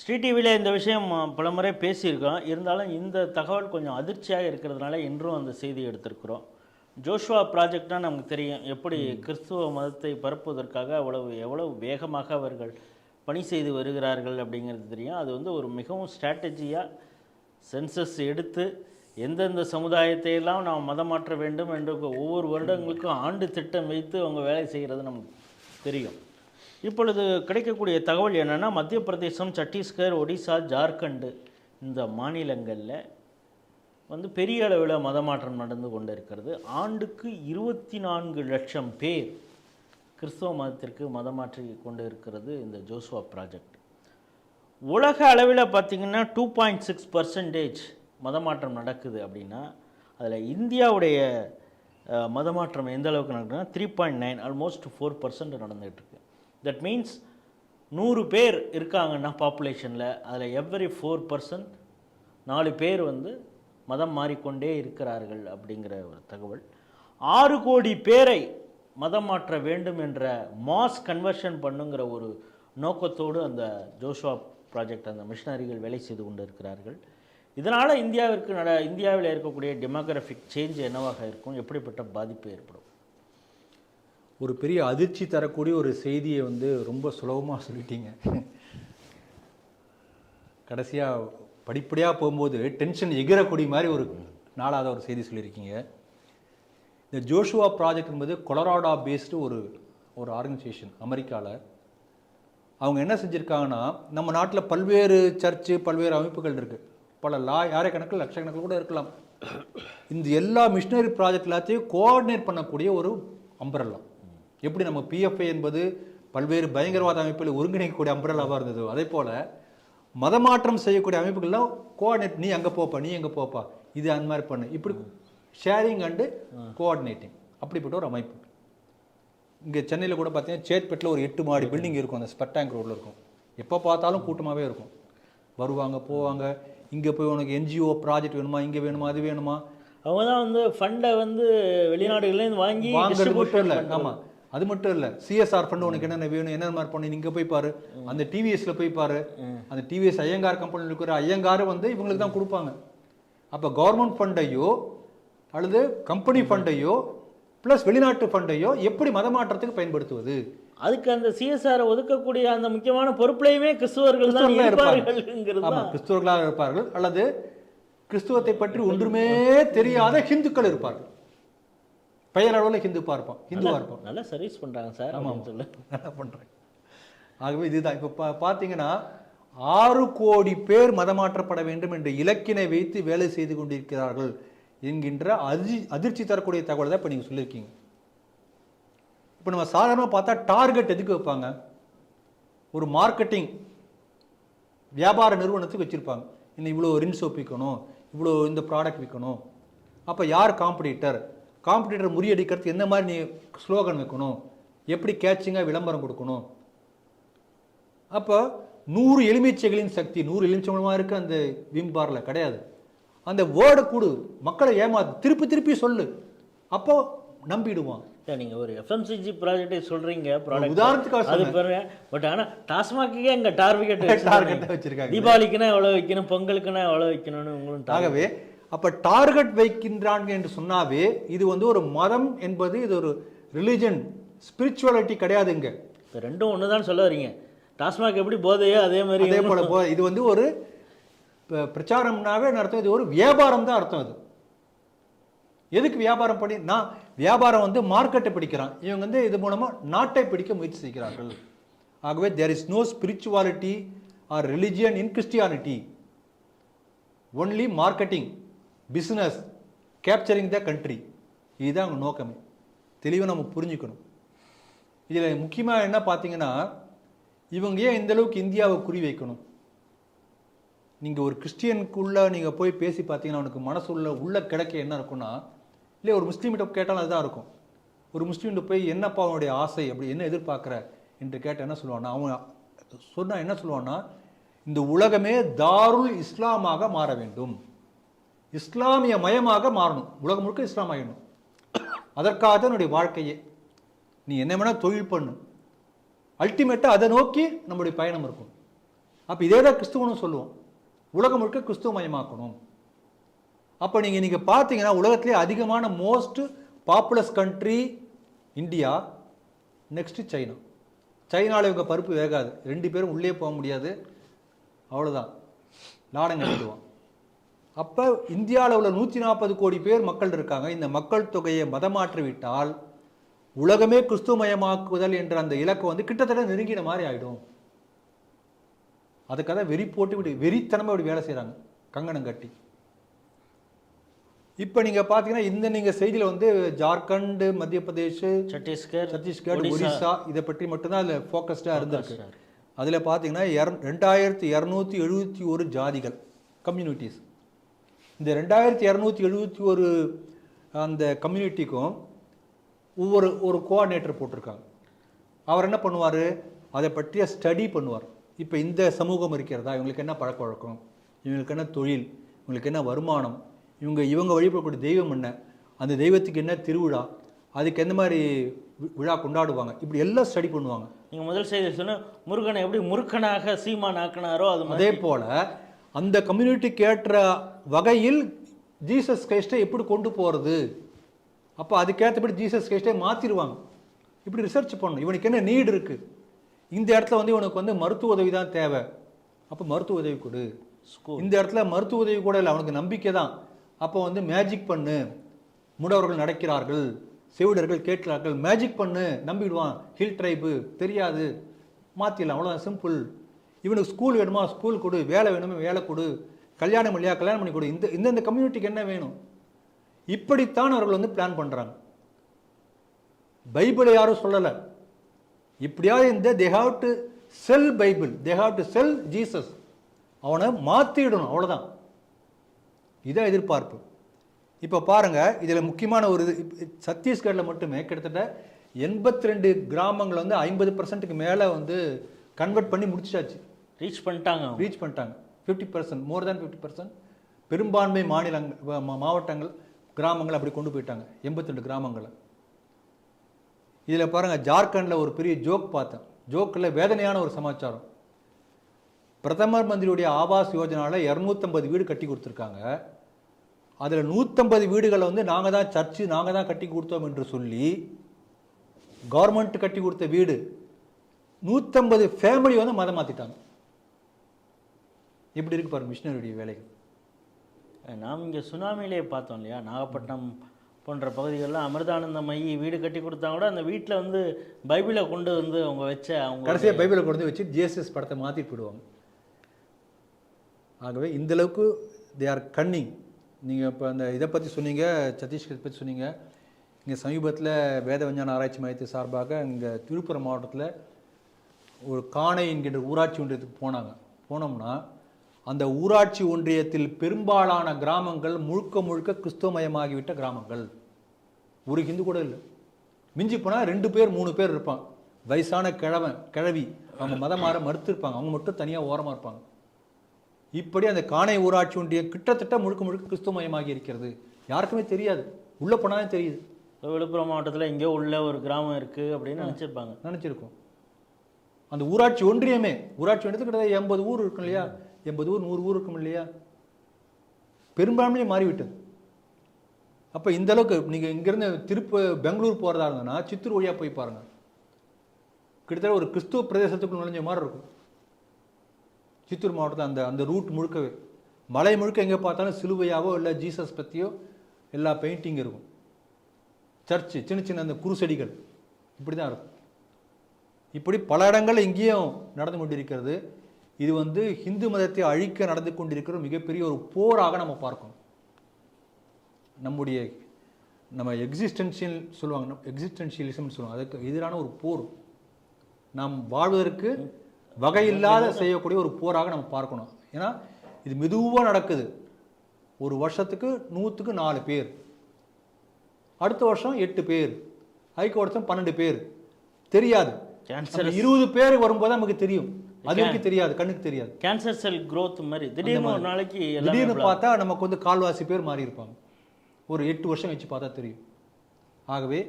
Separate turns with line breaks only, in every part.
ஸ்ரீ டிவியில் இந்த விஷயம் பலமுறை பேசியிருக்கோம். இருந்தாலும் இந்த தகவல் கொஞ்சம் அதிர்ச்சியாக இருக்கிறதுனால இன்றும் அந்த செய்தி எடுத்திருக்கிறோம். ஜோஷுவா ப்ராஜெக்ட்னா நமக்கு தெரியும். எப்படி கிறிஸ்துவ மதத்தை பரப்புவதற்காக அவ்வளவு எவ்வளவு வேகமாக அவர்கள் பணி செய்து வருகிறார்கள் அப்படிங்கிறது தெரியும். அது வந்து ஒரு மிகவும் ஸ்ட்ராட்டஜியாக சென்சஸ் எடுத்து எந்தெந்த சமுதாயத்தை எல்லாம் நாம் மதம் மாற்ற வேண்டும் என்று ஒவ்வொரு வருடங்களுக்கும் ஆண்டு திட்டம் வைத்து அவங்க வேலை செய்கிறது நமக்கு தெரியும். இப்பொழுது கிடைக்கக்கூடிய தகவல் என்னென்னா மத்திய பிரதேசம் சத்தீஸ்கர் ஒடிசா ஜார்க்கண்டு இந்த மாநிலங்களில் வந்து பெரிய அளவில் மதமாற்றம் நடந்து கொண்டு இருக்கிறது ஆண்டுக்கு இருபத்தி நான்கு லட்சம் பேர் கிறிஸ்தவ மதத்திற்கு மதமாற்றி கொண்டு இருக்கிறது இந்த ஜோஸ்வா ப்ராஜெக்ட் உலக அளவில் பார்த்திங்கன்னா டூ பாயிண்ட் சிக்ஸ் பர்சன்டேஜ் மதமாற்றம் நடக்குது அப்படின்னா அதில் இந்தியாவுடைய மதமாற்றம் எந்த அளவுக்கு நடக்குதுன்னா three point nine almost four percent நடந்துகிட்ருக்கு தட் மீன்ஸ் நூறு பேர் இருக்காங்கன்னா பாப்புலேஷனில் அதில் எவ்ரி ஃபோர் பர்சன்ட் நாலு பேர் வந்து மதம் மாறிக்கொண்டே இருக்கிறார்கள் அப்படிங்கிற ஒரு தகவல். ஆறு கோடி பேரை மதம் மாற்ற வேண்டும் என்ற மாஸ் கன்வர்ஷன் பண்ணுங்கிற ஒரு நோக்கத்தோடு அந்த ஜோஷுவா ப்ராஜெக்ட் அந்த மிஷினரிகள் வேலை செய்து கொண்டு இருக்கிறார்கள் இதனால் இந்தியாவிற்கு நட இந்தியாவில் இருக்கக்கூடிய டெமோக்ராஃபிக் சேஞ்ச் என்னவாக இருக்கும்? எப்படிப்பட்ட பாதிப்பு ஏற்படும்?
ஒரு பெரிய அதிர்ச்சி தரக்கூடிய ஒரு செய்தியை வந்து ரொம்ப சுலபமாக சொல்லிட்டீங்க. கடைசியாக படிப்படியாக போகும்போது டென்ஷன் எகிரக்கூடிய மாதிரி ஒரு நாளாத ஒரு செய்தி சொல்லியிருக்கீங்க. இந்த ஜோஷுவா ப்ராஜெக்ட் என்பது கொலராடா பேஸ்டு ஒரு ஒரு ஆர்கனைசேஷன் அமெரிக்காவில் அவங்க என்ன செஞ்சுருக்காங்கன்னா நம்ம நாட்டில் பல்வேறு சர்ச்சு பல்வேறு அமைப்புகள் இருக்குது பல லா யாரை கணக்கில் லட்சக்கணக்கில் கூட இருக்கலாம். இந்த எல்லா மிஷினரி ப்ராஜெக்ட் எல்லாத்தையும் கோஆர்டினேட் பண்ணக்கூடிய ஒரு அம்பரல்லா எப்படி நம்ம பிஎஃப்ஐ என்பது பல்வேறு பயங்கரவாத அமைப்புகளை ஒருங்கிணைக்கக்கூடிய அம்பரல்லாவாக இருந்ததோ அதே போல் மதமாற்றம் செய்யக்கூடிய அமைப்புகள்லாம் கோஆர்டினேட் நீ அங்கே போப்பா நீ எங்கே போப்பா இது அந்த மாதிரி பண்ணு. இப்படி ஷேரிங் அண்டு கோஆர்டினேட்டிங் அப்படிப்பட்ட ஒரு அமைப்பு. இங்கே சென்னையில் கூட பார்த்தீங்கன்னா சேத்பேட்டில் ஒரு எட்டு மாடி பில்டிங் இருக்கும். அந்த ஸ்பெட்டாங்க் ரோட்டில் இருக்கும். எப்போ பார்த்தாலும் கூட்டமாகவே இருக்கும். வருவாங்க போவாங்க. இங்கே போய் உனக்கு என்ஜிஓ ப்ராஜெக்ட் வேணுமா இங்கே வேணுமா அது வேணுமா?
அவங்க தான் வந்து ஃபண்டை வந்து வெளிநாடுகள்லேருந்து வாங்கி பண்றது.
ஆமாம் அது மட்டும் இல்லை சிஎஸ்ஆர் ஃபண்ட் உனக்கு என்னென்ன வேணும் என்னென்ன மாதிரி பண்ணி நீங்கள் போய் பாரு. அந்த டிவிஎஸ்ல போய் பாரு. அந்த டிவிஎஸ் ஐயங்கார் கம்பெனியில் இருக்கிற ஐயங்கார் வந்து இவங்களுக்கு தான் கொடுப்பாங்க. அப்போ கவர்மெண்ட் ஃபண்டையோ அல்லது கம்பெனி ஃபண்டையோ ப்ளஸ் வெளிநாட்டு ஃபண்டையோ எப்படி மதமாற்றத்துக்கு பயன்படுத்துவது?
அதுக்கு அந்த சிஎஸ்ஆர் ஒதுக்கக்கூடிய அந்த முக்கியமான பொறுப்புலையுமே கிறிஸ்துவர்கள் தான் தான்.
கிறிஸ்துவர்களாக இருப்பார்கள். அல்லது கிறிஸ்துவத்தை பற்றி ஒன்றுமே தெரியாத ஹிந்துக்கள் இருப்பார்கள். பெயரளவில் ஹிந்து பார்ப்போம். ஹிந்துவா இருப்போம்
நல்லா சர்வீஸ் பண்றாங்க சார் அப்படின்னு சொல்லு.
நல்லா பண்றேன் ஆகவே இதுதான். இப்போ பா பார்த்தீங்கன்னா ஆறு கோடி பேர் மதமாற்றப்பட வேண்டும் என்ற இலக்கினை வைத்து வேலை செய்து கொண்டிருக்கிறார்கள் என்கின்ற அதிர்ச்சி அதிர்ச்சி தரக்கூடிய தகவல் தான் இப்போ நீங்கள் சொல்லியிருக்கீங்க. இப்போ நம்ம சாதாரணமாக பார்த்தா டார்கெட் எதுக்கு வைப்பாங்க? ஒரு மார்க்கெட்டிங் வியாபார நிறுவனத்துக்கு வச்சுருப்பாங்க. இன்னும் இவ்வளோ ரின் சோப் விற்கணும் இவ்வளோ இந்த ப்ராடக்ட் விற்கணும் அப்போ யார் காம்படிட்டர் காம்படிட்டர் முறியடிக்கிறதுக்கு எந்த மாதிரி நீ ஸ்லோகன் வைக்கணும்? எப்படி கேட்சிங்காக விளம்பரம் கொடுக்கணும்? அப்போ நூறு எலுமிச்சைகளின் சக்தி நூறு எலுமிச்சைகளமாக இருக்க அந்த விம் பார்ல கிடையாது. அந்த வேர்டை கொடு மக்களை ஏமாத்து திருப்பி திருப்பி சொல்லு. அப்போ நம்பிடுவான்.
சார் நீங்க ஒரு எஃப்எம்சிஜி ப்ராஜெக்டை சொல்றீங்க ப்ராடக்ட்
உதாரணத்துக்காக
அது பாருங்க பட் ஆனா டாஸ்மாக்கே எங்க டார்கெட்
டார்கெட்டை வச்சிருக்காங்க.
தீபாவளிக்குன்னா எவ்வளவு வைக்கணும் பொங்கலுக்குன்னா எவ்வளவு வைக்கணும்னு உங்களும்.
ஆகவே அப்ப டார்கெட் வைக்கின்றாங்க என்று சொன்னாவே இது வந்து ஒரு மதம் என்பது இது ஒரு ரிலிஜன் ஸ்பிரிச்சுவாலிட்டி கிடையாதுங்க
இப்ப ரெண்டும் ஒன்று தான் சொல்ல வரீங்க டாஸ்மாக் எப்படி போதையோ அதே மாதிரி
அதே போல போ- இது வந்து ஒரு ப- பிரச்சாரம்னாவே அர்த்தம்? இது ஒரு வியாபாரம் தான் அர்த்தம் இது எதுக்கு வியாபாரம் பண்ணி நான் வியாபாரம் வந்து மார்க்கெட்டை பிடிக்கிறான். இவங்க வந்து இது மூலமா நாட்டை பிடிக்க முயற்சி செய்கிறார்கள். ஆகவே there is no spirituality or religion in Christianity only marketing business capturing the country இதுதான் அவங்க நோக்கமே. தெளிவாக நம்ம புரிஞ்சுக்கணும். இதில் முக்கியமாக என்ன பார்த்தீங்கன்னா இவங்க ஏன் இந்தளவுக்கு இந்தியாவை குறி வைக்கணும்? நீங்கள் ஒரு கிறிஸ்டியனுக்குள்ளே நீங்கள் போய் பேசி பார்த்தீங்கன்னா அவனுக்கு மனசு உள்ள உள்ள கிடக்க என்ன இருக்கும்னா இல்லை ஒரு முஸ்லீம்கிட்ட கேட்டாலும் அதுதான் இருக்கும். ஒரு முஸ்லீம்கிட்ட போய் என்னப்பா அவனுடைய ஆசை? அப்படி என்ன எதிர்பார்க்குற? என்று கேட்ட என்ன சொல்லுவான்னா அவன் சொன்னால் என்ன சொல்லுவான்னா இந்த உலகமே தாருல் இஸ்லாமாக மாற வேண்டும். இஸ்லாமிய மயமாக மாறணும். உலகம் முழுக்க இஸ்லாம் ஆகிடணும் அதற்காக தான் என்னுடைய வாழ்க்கையே. நீ என்ன வேணால் தொழில் பண்ணு. அல்டிமேட்டாக அதை நோக்கி நம்முடைய பயணம் இருக்கும். அப்போ இதே தான் கிறிஸ்துவனும் சொல்லுவோம் உலகம் முழுக்க கிறிஸ்துவ மயமாக்கணும் அப்போ நீங்கள் நீங்கள் பார்த்தீங்கன்னா உலகத்திலே அதிகமான most populous country India next China. சைனாவில் இவங்க பருப்பு வேகாது. ரெண்டு பேரும் உள்ளே போக முடியாது. அவ்வளோதான் லாடம் கட்டிடுவான் அப்போ இந்தியாவில் உள்ள நூற்றி நாற்பது கோடி பேர் மக்கள் இருக்காங்க. இந்த மக்கள் தொகையை மதமாற்றி விட்டால் உலகமே கிறிஸ்துவமயமாக்குதல் என்ற அந்த இலக்கு வந்து கிட்டத்தட்ட நெருங்கின மாதிரி ஆகிடும் அதுக்காக வெறி போட்டு இப்படி வெறித்தனமாக இப்படி வேலை செய்கிறாங்க கங்கணம் கட்டி. இப்போ நீங்கள் பார்த்தீங்கன்னா இந்த நீங்கள் செய்தியில் வந்து ஜார்க்கண்ட் மத்திய பிரதேஷ்
சத்தீஸ்கர்
சத்தீஸ்கர் ஒடிசா. இதை பற்றி மட்டும்தான் அதில் ஃபோக்கஸ்டாக இருந்திருக்கு. அதில் பார்த்தீங்கன்னா இர ரெண்டாயிரத்தி இரநூத்தி எழுபத்தி ஒரு ஜாதிகள் கம்யூனிட்டிஸ் இந்த ரெண்டாயிரத்தி இரநூத்தி எழுபத்தி ஒரு அந்த கம்யூனிட்டிக்கும் ஒவ்வொரு ஒரு கோஆர்டினேட்டர் போட்டிருக்காங்க. அவர் என்ன பண்ணுவார்? அதை பற்றிய ஸ்டடி பண்ணுவார். இப்போ இந்த சமூகம் இருக்கிறதா? இவங்களுக்கு என்ன பழக்க வழக்கம் இவங்களுக்கு என்ன தொழில்? இவங்களுக்கு என்ன வருமானம்? இவங்க இவங்க வழிபடக்கூடிய தெய்வம் என்ன? அந்த தெய்வத்துக்கு என்ன திருவிழா? அதுக்கு எந்த மாதிரி விழா கொண்டாடுவாங்க? இப்படி எல்லாம் ஸ்டடி பண்ணுவாங்க.
நீங்க முதல் செய்தி சொன்ன முருகனை எப்படி முருகனாக சீமான் ஆக்கினாரோ அது
அதே போல அந்த கம்யூனிட்டிக்கு ஏற்ற வகையில் ஜீசஸ் கிரைஸ்டை எப்படி கொண்டு போகிறது அப்போ அதுக்கேற்றபடி ஜீசஸ் கிரைஸ்டை மாற்றிடுவாங்க இப்படி ரிசர்ச் பண்ணணும். இவனுக்கு என்ன நீடு இருக்குது இந்த இடத்துல வந்து இவனுக்கு வந்து மருத்துவ உதவி தான் தேவை. அப்போ மருத்துவ உதவி கொடு. இந்த இடத்துல மருத்துவ உதவி கூட இல்லை. அவனுக்கு நம்பிக்கை தான். அப்போ வந்து மேஜிக் பண்ணு. முடவர்கள் நடக்கிறார்கள். செவிடர்கள் கேட்கிறார்கள். மேஜிக் பண்ணு. நம்பிடுவான். ஹில் ட்ரைபு தெரியாது. மாற்றிடலாம் அவ்வளோதான் சிம்பிள் இவனுக்கு ஸ்கூல் வேணுமா? ஸ்கூல் கொடு. வேலை வேணுமா? வேலை கொடு. கல்யாணம் இல்லையா? கல்யாணம் பண்ணி கொடு. இந்த இந்தந்த கம்யூனிட்டிக்கு என்ன வேணும்? இப்படித்தான் அவர்கள் வந்து பிளான் பண்ணுறாங்க பைபிளை யாரும் சொல்லலை. இப்படியாவது இந்த they have to sell Bible they have to sell Jesus அவனை மாற்றிடணும் அவ்வளோதான் இதான் எதிர்பார்ப்பு. இப்போ பாருங்க இதில் முக்கியமான ஒரு இது சத்தீஸ்கரில் மட்டுமே கிட்டத்தட்ட எண்பத்தி ரெண்டு கிராமங்கள் வந்து ஐம்பது பர்சன்ட்டுக்கு மேலே வந்து கன்வெர்ட் பண்ணி முடிச்சாச்சு
ரீச் பண்ணிட்டாங்க
ரீச் பண்ணிட்டாங்க. Fifty percent more than fifty percent பெரும்பான்மை மாநிலங்கள் மா- மாவட்டங்கள் கிராமங்கள் அப்படி கொண்டு போயிட்டாங்க. எண்பத்தி ரெண்டு கிராமங்களை. இதில் பாருங்கள் ஜார்க்கண்டில் ஒரு பெரிய ஜோக் பார்த்தேன். ஜோக்கில் வேதனையான ஒரு சமாச்சாரம். பிரதமர் மந்திரியுடைய ஆவாஸ் யோஜனாவில் இரநூத்தம்பது வீடு கட்டி கொடுத்துருக்காங்க. அதில் நூற்றம்பது வீடுகளை வந்து நாங்கள் தான் சர்ச்சு நாங்கள் தான் கட்டி கொடுத்தோம் என்று சொல்லி கவர்மெண்ட் கட்டி கொடுத்த வீடு நூற்றம்பது ஃபேமிலி வந்து மதம் மாற்றிட்டாங்க எப்படி இருக்கு பாருங்க மிஷினரியுடைய வேலைகள்.
நாம் இங்கே சுனாமிலே பார்த்தோம் இல்லையா? நாகப்பட்டினம் போன்ற பகுதிகளெலாம் அமிர்தானந்த மைய வீடு கட்டி கொடுத்தா கூட அந்த வீட்டில் வந்து பைபிளை கொண்டு வந்து அவங்க வச்ச அவங்க
கடைசியாக பைபிளை கொண்டு வந்து வச்சு ஜிஎஸ்எஸ் படத்தை மாற்றிட்டு போயிடுவாங்க. ஆகவே இந்த அளவுக்கு தே ஆர் கன்னிங் நீங்கள் இப்போ அந்த இதை பற்றி சொன்னீங்க சத்தீஸ்கர் பற்றி சொன்னீங்க. இங்கே சமீபத்தில் வேத விஞ்ஞான ஆராய்ச்சி மையத்து சார்பாக இங்கே விழுப்புரம் மாவட்டத்தில் ஒரு காணை என்கின்ற ஊராட்சி ஒன்றியத்துக்கு போனாங்க. போனோம்னா அந்த ஊராட்சி ஒன்றியத்தில் பெரும்பாலான கிராமங்கள் முழுக்க முழுக்க கிறிஸ்துவமயமாகிவிட்ட கிராமங்கள். ஒரு ஹிந்து கூட இல்லை. மிஞ்சி போனால் ரெண்டு பேர் மூணு பேர் இருப்பான். வயசான கிழவன் கிழவி அவங்க மதம் மாற மறுத்து இருப்பாங்க அவங்க மட்டும் தனியாக ஓரமாக இருப்பாங்க. இப்படி அந்த காணை ஊராட்சி ஒன்றிய கிட்டத்தட்ட முழுக்க முழுக்க கிறிஸ்துவமயமாகி இருக்கிறது. யாருக்குமே தெரியாது. உள்ளே போனாலே தெரியுது.
விழுப்புரம் மாவட்டத்தில் எங்கேயோ உள்ள ஒரு கிராமம் இருக்குது அப்படின்னு நினச்சிருப்பாங்க.
நினச்சிருக்கோம். அந்த ஊராட்சி ஒன்றியமே ஊராட்சி ஒன்றியத்துக்கு கிட்டத்தட்ட எண்பது ஊர் இருக்கும் இல்லையா எண்பது ஊர் நூறு ஊர் இருக்கும் இல்லையா? பெரும்பான்மையே மாறிவிட்டது. அப்போ இந்த அளவுக்கு நீங்கள் இங்கேருந்து திருப்ப பெங்களூர் போகிறதா இருந்ததுன்னா சித்தூர் வழியாக போய் பாருங்க. கிட்டத்தட்ட ஒரு கிறிஸ்துவ பிரதேசத்துக்குள் நுழைஞ்ச மாதிரி இருக்கும். சித்தூர் மாவட்டத்தில் அந்த அந்த ரூட் முழுக்கவே. மலை முழுக்க எங்கே பார்த்தாலும் சிலுவையாவோ இல்லை ஜீசஸ் பற்றியோ எல்லா பெயிண்டிங் இருக்கும். சர்ச்சு சின்ன சின்ன அந்த குருசடிகள். இப்படி தான் இருக்கும். இப்படி பல இடங்கள் இங்கேயும் நடந்து கொண்டிருக்கிறது. இது வந்து ஹிந்து மதத்தை அழிக்க நடந்து கொண்டிருக்கிற மிகப்பெரிய ஒரு போராக நம்ம பார்க்கணும். நம்முடைய நம்ம எக்ஸிஸ்டென்ஷியல் சொல்லுவாங்க எக்ஸிஸ்டென்ஷியலிசம் சொல்லுவாங்க. அதுக்கு எதிரான ஒரு போர். நாம் வாழ்வதற்கு வகையில்லாத செய்யக்கூடிய ஒரு போராக நம்ம பார்க்கணும். ஏன்னா இது மெதுவாக நடக்குது. ஒரு வருஷத்துக்கு நூற்றுக்கு நாலு பேர். அடுத்த வருஷம் எட்டு பேர். அதுக்கு வருஷம் பன்னெண்டு பேர். தெரியாது. இருபது பேர் வரும்போது நமக்கு தெரியும். அது தெரியாது கண்ணுக்கு தெரியாது.
கேன்சர் செல் growth மாதிரி. திடீர்னு ஒரு நாளைக்கு
திடீர்னு பார்த்தா நமக்கு வந்து கால்வாசி பேர் மாறி இருப்பாங்க ஒரு எட்டு வருஷம் வச்சு பார்த்தா தெரியும். ஆகவே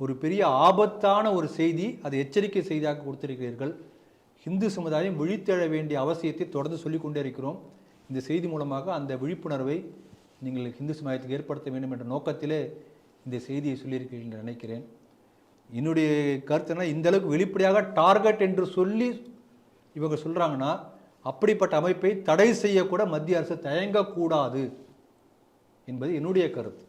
ஒரு பெரிய ஆபத்தான ஒரு செய்தி அது எச்சரிக்கை செய்தியாக கொடுத்திருக்கிறீர்கள். இந்து சமுதாயம் விழித்தெழ வேண்டிய அவசியத்தை தொடர்ந்து சொல்லிக் கொண்டே இருக்கிறோம். இந்த செய்தி மூலமாக அந்த விழிப்புணர்வை நீங்கள் இந்து சமுதாயத்துக்கு ஏற்படுத்த வேண்டும் என்ற நோக்கத்திலே இந்த செய்தியை சொல்லியிருக்கிறீர்கள் நினைக்கிறேன். என்னுடைய கருத்துனா இந்த அளவுக்கு வெளிப்படையாக டார்கெட் என்று சொல்லி இவங்க சொல்கிறாங்கன்னா அப்படிப்பட்ட அமைப்பை தடை செய்யக்கூட மத்திய அரசு தயங்கக்கூடாது என்பது என்னுடைய கருத்து.